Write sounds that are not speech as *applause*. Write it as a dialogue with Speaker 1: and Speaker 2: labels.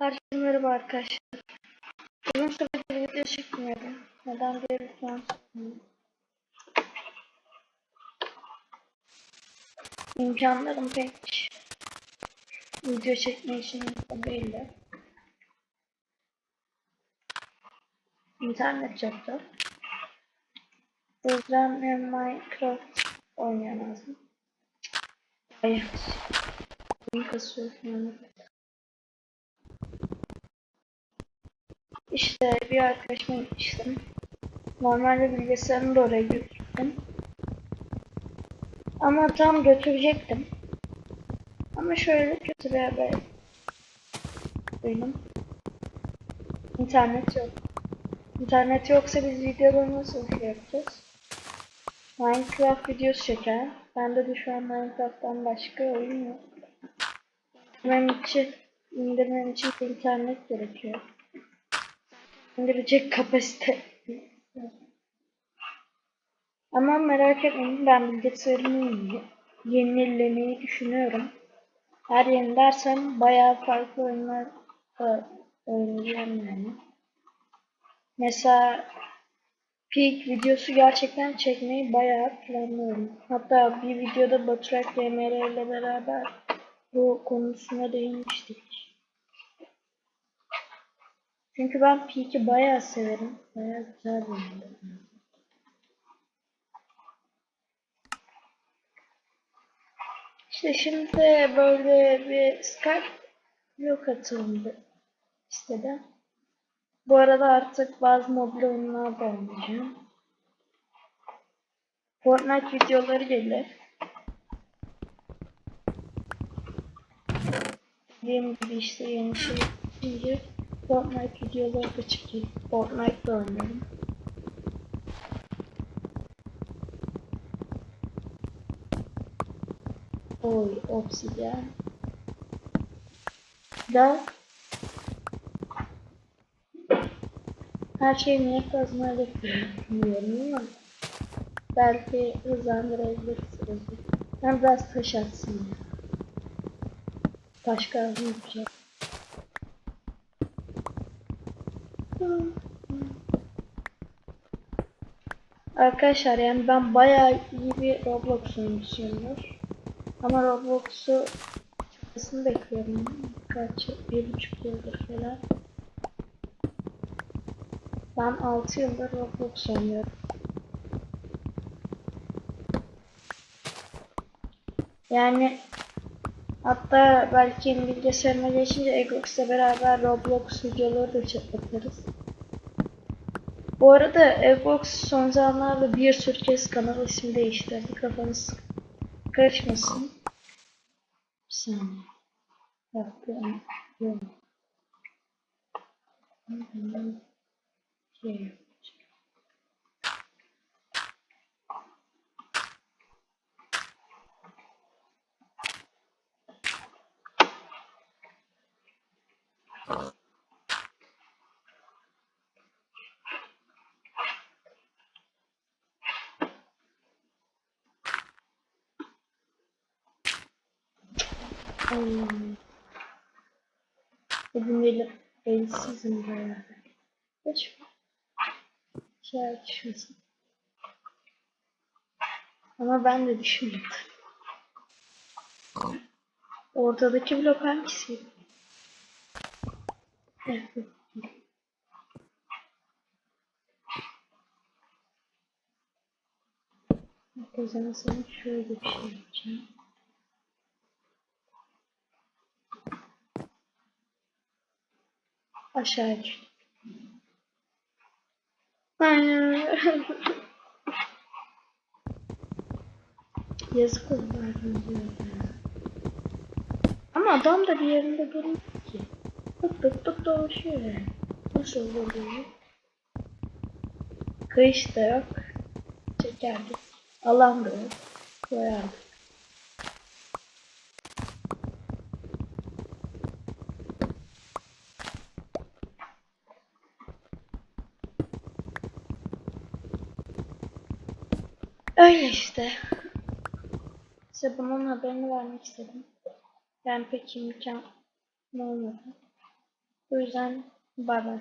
Speaker 1: Herkese merhaba arkadaşlar. Uzun süredir video çekmedim. Neden diye lütfen sormayın. İmkanlarım pek video çekme için belli. İnternet yoktu. O yüzden hem Minecraft oynayamazdım. Hayır. Oyun kasıyor İşte bir arkadaşıma gitmiştim. Normalde bilgisayarımı da oraya götürdüm. Ama tam götürecektim. Ama şöyle kötü bir haber. Benim. İnternet yok. İnternet yoksa biz videoları nasıl şey yapacağız? Minecraft videosu çeker. Bende de şu an Minecraft'tan başka oyun yok. Benim için indirmem için internet gerekiyor indirecek kapasite. Ama merak etmeyin ben bilgisayarımı yenilemeyi düşünüyorum. Her yeni dersem bayağı farklı oyunlar oynayacağım yani. Mesela Peak videosu gerçekten çekmeyi bayağı planlıyorum. Hatta bir videoda Baturak DMR ile beraber bu konusuna değinmiştik. Çünkü ben Peak'i bayağı severim. Bayağı güzel bir oyun. İşte şimdi böyle bir Skype yok atıldı istedi. Bu arada artık bazı mobil oyunlar da oynayacağım. Fortnite videoları gelir. Dediğim gibi işte yeni şey şimdi Fortnite videoları da çekeyim. Fortnite'da oynuyorum. Oy, obsidian. Da her şey niye kazmayla bilmiyorum ama belki hızlandırabilirsiniz. Ben biraz taş atsın. Taş kazmayacağım. Arkadaşlar yani ben bayağı iyi bir Roblox oyuncusuyumdur. Ama Roblox'u çıkmasını bekliyorum. Kaç, bir buçuk yıldır falan. Ben 6 yıldır Roblox oynuyorum. Yani hatta belki bilgisayarıma geçince Xbox'la beraber Roblox videoları da çekebiliriz. Bu arada Xbox son zamanlarda bir sürü kez kanal ismi değiştirdi. Kafanız karışmasın. Bir saniye. Yaptım. Yok. Şey. Bugün benim elsizim bayağı. Geç. Şey düşmesin. Ama ben de düşündüm. Ortadaki blok hangisiydi? Zaman sana şöyle bir şey yapacağım. Aşağı düştüm. *laughs* Yazık oldu arkadaşlar. Ama adam da bir yerinde durmuyor. Tık tık tık dolaşıyor yani. Nasıl böyle? Kayış da yok. Çekerdik. Alan da yok. Koyardık. Öyle işte. Size bunun haberini vermek istedim. Yani pek imkan olmadı. O yüzden bay bay.